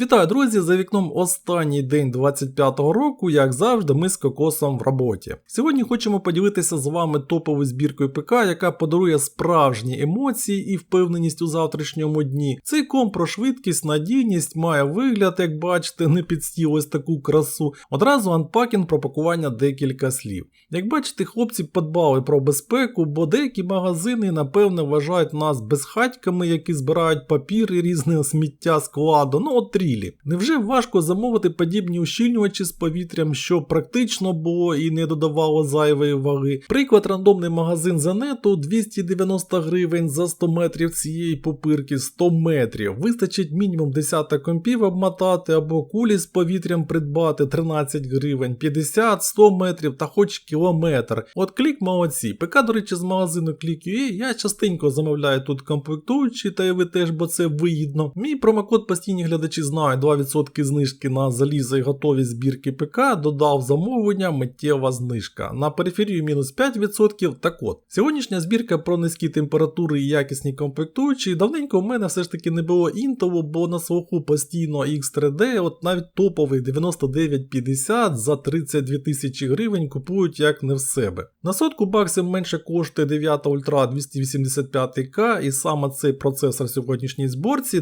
Вітаю, друзі! За вікном останній день 25-го року, як завжди, ми з кокосом в роботі. Сьогодні хочемо поділитися з вами топовою збіркою ПК, яка подарує справжні емоції і впевненість у завтрашньому дні. Цей комп про швидкість, надійність має вигляд, як бачите, не під ось таку красу. Одразу анпакінг про пакування декілька слів. Як бачите, хлопці подбали про безпеку, бо деякі магазини, напевне, вважають нас безхатьками, які збирають папір і різне сміття складу. Ну от трілі. Невже важко замовити подібні ущільнювачі з повітрям, що практично було і не додавало зайвої ваги? Приклад рандомний магазин за нету 290 гривень за 100 метрів цієї попирки 100 метрів. Вистачить мінімум десяток компів обмотати або кулі з повітрям придбати 13 гривень, 50, 100 метрів та хоч кілометр. От клік молодці. ПК, до речі, з магазину Click.ua я частенько замовляю тут комплектуючі, та й ви теж, бо це вигідно. Мій промокод постійні глядачі знають 2% знижки на залізо і готові збірки ПК, додав замовлення, миттєва знижка. На периферію мінус 5%. Так от, сьогоднішня збірка про низькі температури і якісні комплектуючі. Давненько в мене все ж таки не було інтову, бо на слуху постійно X3D, от навіть топовий 9950 за 32 тисячі гривень купують як не в себе. На сотку баксів менше коштує 9 Ultra 285К, і саме цей процесор сьогоднішній зборці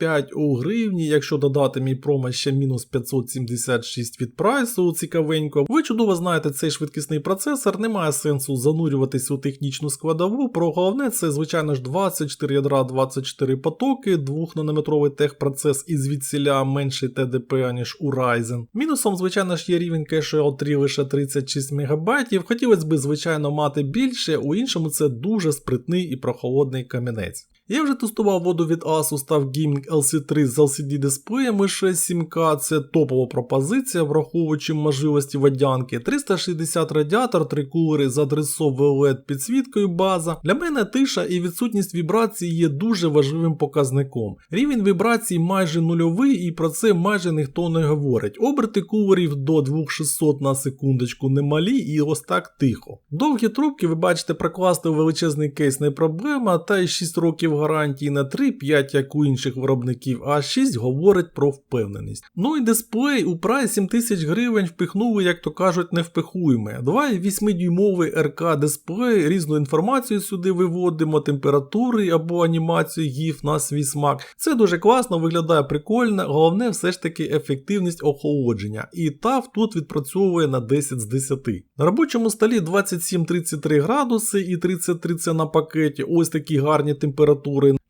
28765 у гривні, якщо додати мій промо ще мінус 576 від прайсу, цікавенько. Ви чудово знаєте цей швидкісний процесор, немає сенсу занурюватись у технічну складову. Про головне це, звичайно ж, 24 ядра, 24 потоки, 2-нанометровий техпроцес і звідсіля менший ТДП, ніж у Ryzen. Мінусом, звичайно ж, є рівень кешу L3 лише 36 МБ. Хотілося б, звичайно, мати більше, у іншому це дуже спритний і прохолодний камінець. Я вже тестував воду від Asus TUF Gaming LC3 з LCD дисплеєм і 7К, це топова пропозиція, враховуючи можливості водянки. 360 радіатор, три кулери з адресовою LED підсвіткою база. Для мене тиша і відсутність вібрацій є дуже важливим показником. Рівень вібрацій майже нульовий і про це майже ніхто не говорить. Оберти кулерів до 2600 на секундочку немалі і ось так тихо. Довгі трубки ви бачите прокласти у величезний кейс не проблема, та й 6 років гарантії на 3-5, як у інших виробників, а 6 говорить про впевненість. Ну і дисплей у прайс 7000 гривень впихнули, як то кажуть, не впихуємо. 2,8-дюймовий РК дисплей, різну інформацію сюди виводимо, температури або анімацію GIF на свій смак. Це дуже класно, виглядає прикольно, головне все ж таки ефективність охолодження. І TAF тут відпрацьовує на 10 з 10. На робочому столі 27-33 градуси і 33 це на пакеті. Ось такі гарні температури.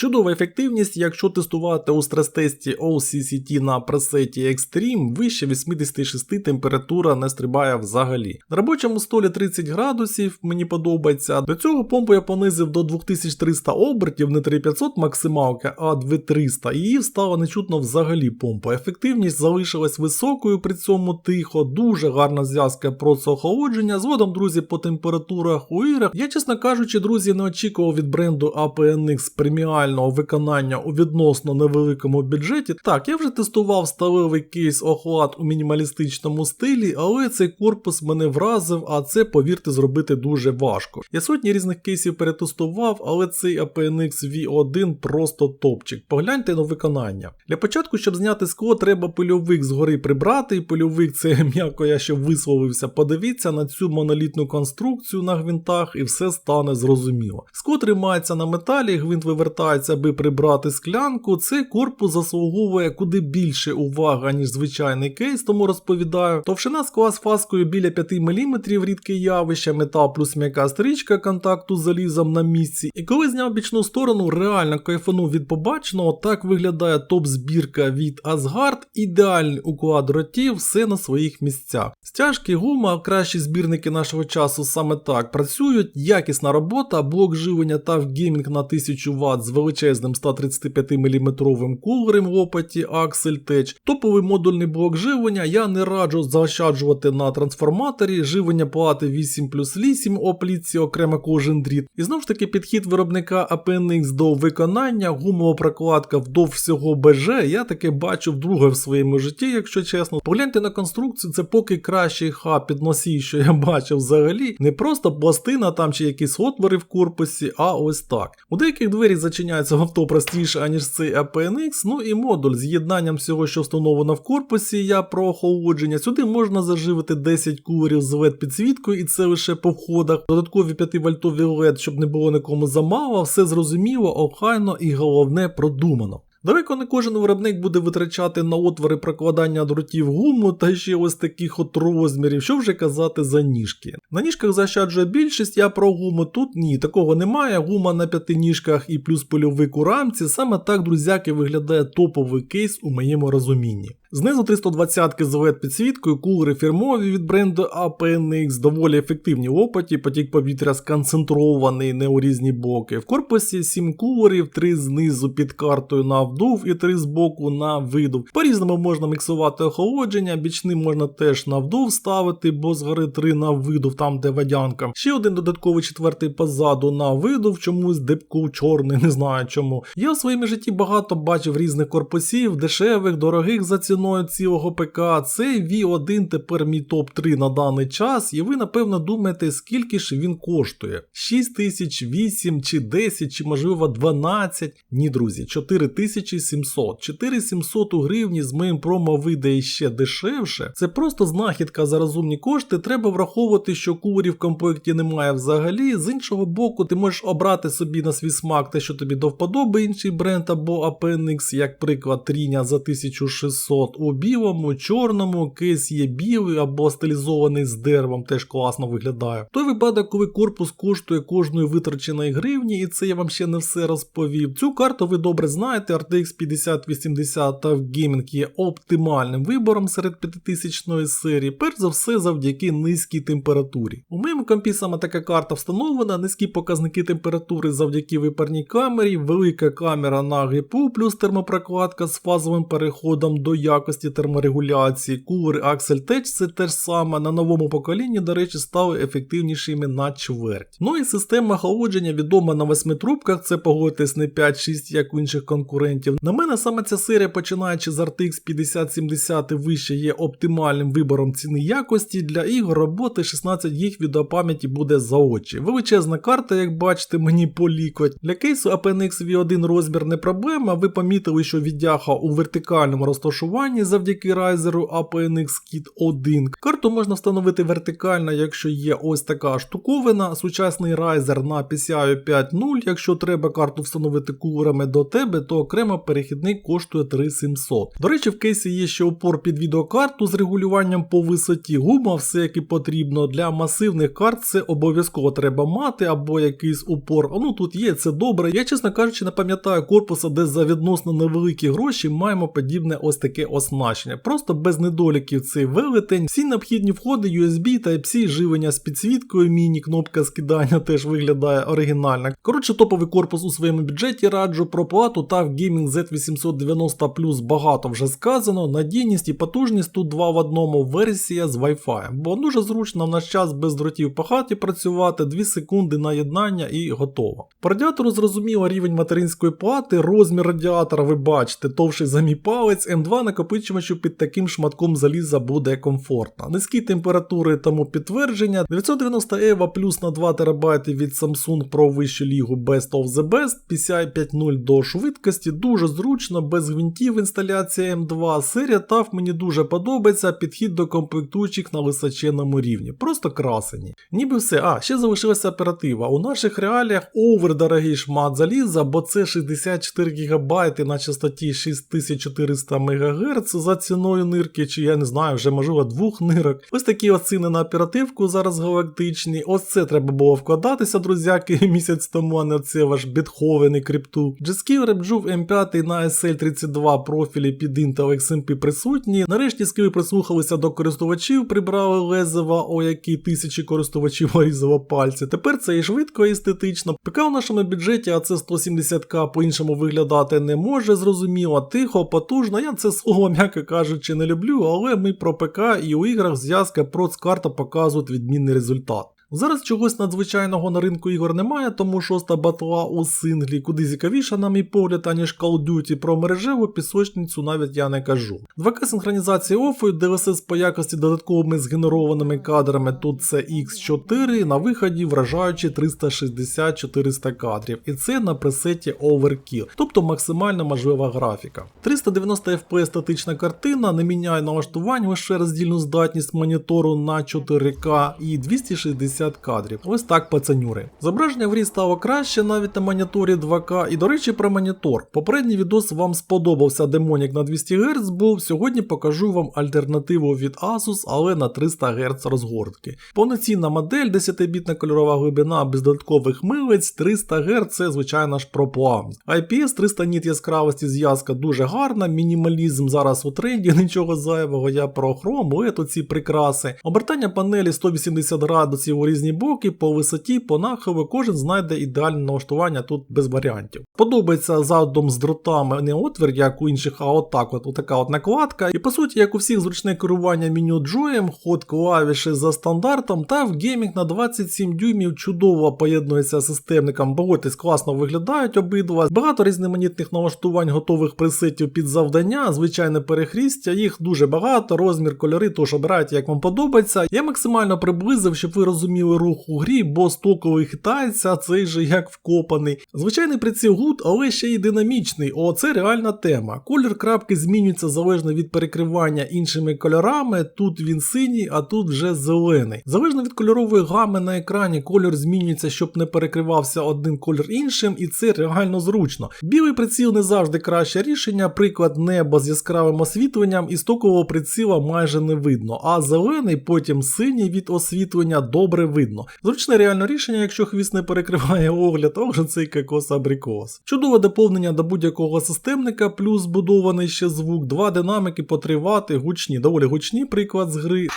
Чудова ефективність, якщо тестувати у стрес-тесті OCCT на пресеті Extreme, вище 86 температура не стрибає взагалі. На робочому столі 30 градусів, мені подобається. До цього помпу я понизив до 2300 обертів, не 3500 максималка, а 2300, і її стало нечутно взагалі помпа. Ефективність залишилась високою, при цьому тихо, дуже гарна зв'язка процесу охолодження. Згодом, друзі, по температурах у іграх. Я, чесно кажучи, друзі, не очікував від бренду APNX преміального виконання у відносно невеликому бюджеті. Так, я вже тестував сталевий кейс охлад у мінімалістичному стилі, але цей корпус мене вразив, а це, повірте, зробити дуже важко. Я сотні різних кейсів перетестував, але цей APNX V1 просто топчик. Погляньте на виконання. Для початку, щоб зняти скло, треба пильовик згори прибрати, і пильовик це м'яко я ще висловився. Подивіться на цю монолітну конструкцію на гвинтах і все стане зрозуміло. Скло тримається на металі, гвинт вивертається, аби прибрати склянку. Цей корпус заслуговує куди більше уваги, ніж звичайний кейс, тому розповідаю. Товщина скла з фаскою біля 5 мм рідке явище, метал плюс м'яка стрічка контакту з залізом на місці. І коли зняв бічну сторону, реально кайфанув від побаченого. Так виглядає топ-збірка від Asgard, ідеальний уклад дротів, все на своїх місцях. Стяжки, гума, кращі збірники нашого часу саме так працюють, якісна робота, блок живлення та геймінг на 1000 Вт з величезним 135 мм кулером в лопаті Axel Tech. Топовий модульний блок живлення я не раджу заощаджувати на трансформаторі, живлення плати 8 плюс 8 оплітці окремо кожен дріт. І знову ж таки підхід виробника APNX до виконання, гумова прокладка вдовж всього БЖ, я таке бачу вдруге в своєму житті, якщо чесно. Погляньте на конструкцію, це поки кращий хаб під носій, що я бачив взагалі. Не просто пластина там чи якісь отвори в корпусі, а ось так. У деяких дверях двері зачиняються в авто простіше, аніж цей APNX, ну і модуль з єднанням всього, що встановлено в корпусі, я про охолодження. Сюди можна заживити 10 кулерів з LED підсвіткою, і це лише по входах. Додаткові 5 вольтові LED, щоб не було нікому замало, все зрозуміло, охайно і головне продумано. Далеко не кожен виробник буде витрачати на отвори прокладання дротів гуму та ще ось таких от розмірів, що вже казати за ніжки. На ніжках заощаджує більшість, я про гуму тут ні, такого немає. Гума на п'яти ніжках і плюс польовик у рамці. Саме так, друзяки, виглядає топовий кейс у моєму розумінні. Знизу 320-ки з LED підсвіткою, кулери фірмові від бренду APNX, доволі ефективні в опаті, потік повітря сконцентрований не у різні боки. В корпусі 7 кулерів, 3 знизу під картою на вдув і 3 збоку на видув. По-різному можна міксувати охолодження, бічним можна теж на вдув ставити, бо згори 3 на видув, там де водянка. Ще один додатковий четвертий позаду на видув, чомусь депку чорний, не знаю чому. Я у своєму житті багато бачив різних корпусів, дешевих, дорогих за ціну ціною цілого ПК, цей V1 тепер мій топ-3 на даний час, і ви напевно думаєте, скільки ж він коштує? 6 тисяч, 8 чи 10, чи можливо 12? Ні, друзі, 4700. 4700 у гривні з моїм промо вийде іще дешевше. Це просто знахідка за розумні кошти. Треба враховувати, що кулерів в комплекті немає взагалі. З іншого боку, ти можеш обрати собі на свій смак те, що тобі до вподоби інший бренд або APNX, як приклад Тріня за 1600 у білому, чорному, кейс є білий або стилізований з деревом, теж класно виглядає. Той випадок, коли корпус коштує кожної витраченої гривні, і це я вам ще не все розповів. Цю карту ви добре знаєте, RTX 5080 та в Gaming є оптимальним вибором серед 5000 серії, перш за все завдяки низькій температурі. У моєму компі саме така карта встановлена, низькі показники температури завдяки випарній камері, велика камера на GPU плюс термопрокладка з фазовим переходом до якості терморегуляції, кулери Axel Tech це те ж саме на новому поколінні, до речі, стали ефективнішими на чверть. Ну і система охолодження відома на 8 трубках, це погодьтесь не 5-6, як у інших конкурентів. На мене саме ця серія, починаючи з RTX 5070 і вище, є оптимальним вибором ціни якості. Для ігор роботи 16 ГБ відеопам'яті буде за очі. Величезна карта, як бачите, мені полікоть. Для кейсу APNX V1 розмір не проблема. Ви помітили, що віддяха у вертикальному розташуванні завдяки райзеру APNX Kit 1. Карту можна встановити вертикально, якщо є ось така штуковина. Сучасний райзер на PCI 5.0. Якщо треба карту встановити кулерами до тебе, то окремо перехідник коштує 3700. До речі, в кейсі є ще опор під відеокарту з регулюванням по висоті. Гума, все як і потрібно. Для масивних карт це обов'язково треба мати або якийсь упор. Ну тут є, це добре. Я, чесно кажучи, не пам'ятаю корпуса, де за відносно невеликі гроші маємо подібне ось таке оснащення. Просто без недоліків цей велетень. Всі необхідні входи, USB Type-C, живлення з підсвіткою, міні-кнопка скидання теж виглядає оригінально. Коротше, топовий корпус у своєму бюджеті раджу про плату та в Gaming Z890 Plus багато вже сказано. Надійність і потужність тут два в одному версія з Wi-Fi. Бо дуже зручно в наш час без дротів по хаті працювати, 2 секунди на єднання і готово. По радіатору зрозуміло рівень материнської плати, розмір радіатора ви бачите, товший за мій палець, М2 накопичувачу під таким шматком заліза буде комфортно. Низькі температури тому підтвердження. 990 EVA плюс на 2 ТБ від Samsung про вищу лігу Best of the Best, PCI 5.0 до швидкості, дуже зручно, без гвинтів інсталяція М2. Серія TAF мені дуже подобається, підхід до комплектуючих на височенному рівні. Просто красені. Ніби все. А, ще залишилася оператива. У наших реаліях овер дорогий шмат заліза, бо це 64 ГБ на частоті 6400 МГц за ціною нирки, чи я не знаю, вже можливо двох нирок. Ось такі оціни на оперативку зараз галактичні. Ось це треба було вкладатися, друзяки, місяць тому, а не це ваш бітховений крипту. G-Skill Repjuve M5 на SL32 профілі під Intel XMP присутні. Нарешті скіли прислухалися до користувачів, прибрали лезева, о які тисячі користувачів різало пальці. Тепер це і швидко, і естетично. ПК у нашому бюджеті, а це 170к по-іншому виглядати не може, зрозуміло, тихо, потужно. Я це слово, м'яко кажучи, не люблю, але ми про ПК і у іграх зв'язка проц карта показують відмінний результат. Зараз чогось надзвичайного на ринку ігор немає, тому шоста батла у синглі куди цікавіша, на мій погляд, аніж Call Duty про мережеву пісочницю навіть я не кажу. 2К синхронізація офою, DLSS по якості додатковими згенерованими кадрами, тут це X4, на виході вражаючи 360-400 кадрів, і це на пресеті Overkill, тобто максимально можлива графіка. 390 FPS статична картина, не міняє налаштувань, лише роздільну здатність монітору на 4К і 260 кадрів. Ось так пацанюри. Зображення в грі стало краще навіть на моніторі 2К. І до речі, про монітор. Попередній відос вам сподобався демонік на 200 Гц був. Сьогодні покажу вам альтернативу від Asus, але на 300 Гц розгортки. Повноцінна модель, 10-бітна кольорова глибина без додаткових милиць, 300 Гц це звичайно ж проплав. IPS 300 ніт яскравості зв'язка дуже гарна, мінімалізм зараз у тренді, нічого зайвого. Я про хром, LED ці прикраси. Обертання панелі 180 градусів у різні боки, по висоті, по нахилу, кожен знайде ідеальне налаштування тут без варіантів. Подобається задум з дротами не отвір, як у інших, а отак, от, така от накладка. І по суті, як у всіх зручне керування меню джоєм, ход клавіші за стандартом, та в геймінг на 27 дюймів чудово поєднується з системником. Погодьтесь, класно виглядають обидва. Багато різноманітних налаштувань готових пресетів під завдання, звичайне перехрістя, їх дуже багато, розмір, кольори, тож обирайте, як вам подобається. Я максимально приблизив, щоб ви розуміли рух у грі, бо стоковий хитається, цей же як вкопаний. Звичайний приціл гуд, але ще й динамічний. О, це реальна тема. Колір крапки змінюється залежно від перекривання іншими кольорами. Тут він синій, а тут вже зелений. Залежно від кольорової гами на екрані, колір змінюється, щоб не перекривався один колір іншим, і це реально зручно. Білий приціл не завжди краще рішення, приклад неба з яскравим освітленням і стокового приціла майже не видно, а зелений, потім синій від освітлення добре видно. Зручне реально рішення, якщо хвіст не перекриває огляд, вже цей кокос абрикос. Чудове доповнення до будь-якого системника, плюс збудований ще звук, два динамики по три вати, гучні, доволі гучні приклад з гри.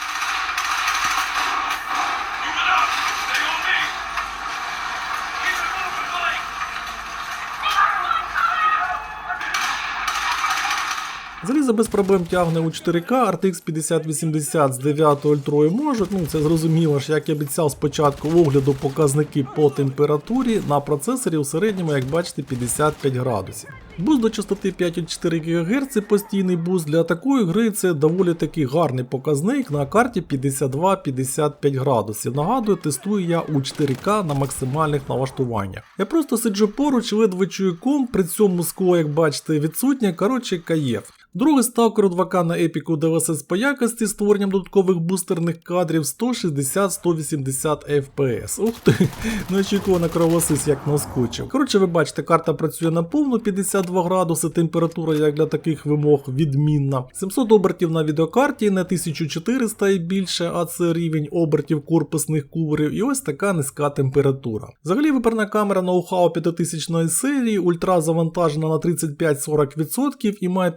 Залізо без проблем тягне у 4К, RTX 5080 з 9 ультрою можуть, ну це зрозуміло ж, як і обіцяв спочатку огляду показники по температурі на процесорі у середньому, як бачите, 55 градусів. Буст до частоти 5,4 ГГц постійний буст для такої гри це доволі таки гарний показник на карті 52-55 градусів. Нагадую, тестую я у 4К на максимальних налаштуваннях. Я просто сиджу поруч, ледве чую комп, при цьому скло, як бачите, відсутнє, коротше, каєв. Другий сталкер 2К на епіку DLSS по якості створенням додаткових бустерних кадрів 160-180 FPS. Ух ти, неочікувано кровосис як наскочив. Коротше, ви бачите, карта працює на повну 52 градуси, температура як для таких вимог відмінна. 700 обертів на відеокарті, не 1400 і більше, а це рівень обертів корпусних куверів, і ось така низька температура. Взагалі виперна камера ноу-хау 5000 серії, ультра завантажена на 35-40% і має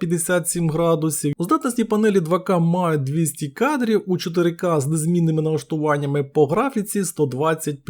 57 градусів. У здатності панелі 2К мають 200 кадрів, у 4К з незмінними налаштуваннями по графіці 120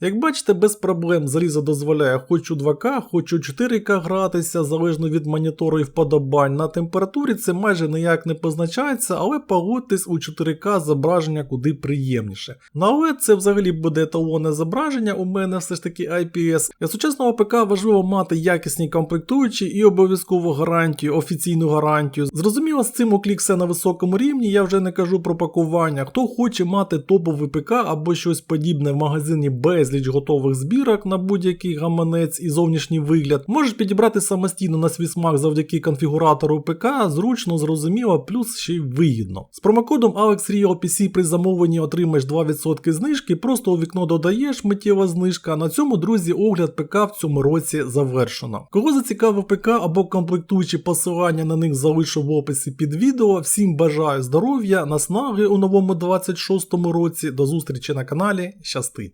Як бачите, без проблем залізо дозволяє хоч у 2К, хоч у 4К гратися, залежно від монітору і вподобань. На температурі це майже ніяк не позначається, але погодьтесь у 4К зображення куди приємніше. На OLED це взагалі буде еталонне зображення, у мене все ж таки IPS. Для сучасного ПК важливо мати якісні комплектуючі і обов'язково гарантію, офіційну гарантію. Зрозуміло, з цим уклік все на високому рівні, я вже не кажу про пакування. Хто хоче мати топовий ПК або щось подібне в магазині безліч готових збірок на будь-який гаманець і зовнішній вигляд, можеш підібрати самостійно на свій смак завдяки конфігуратору ПК, зручно, зрозуміло, плюс ще й вигідно. З промокодом AlexRealPC при замовленні отримаєш 2% знижки, просто у вікно додаєш миттєва знижка. На цьому, друзі, огляд ПК в цьому році завершено. Кого зацікавив ПК або комплектуючі посилання на них залишу в описі під відео. Всім бажаю здоров'я, наснаги у новому 26 році. До зустрічі на каналі. Щастить!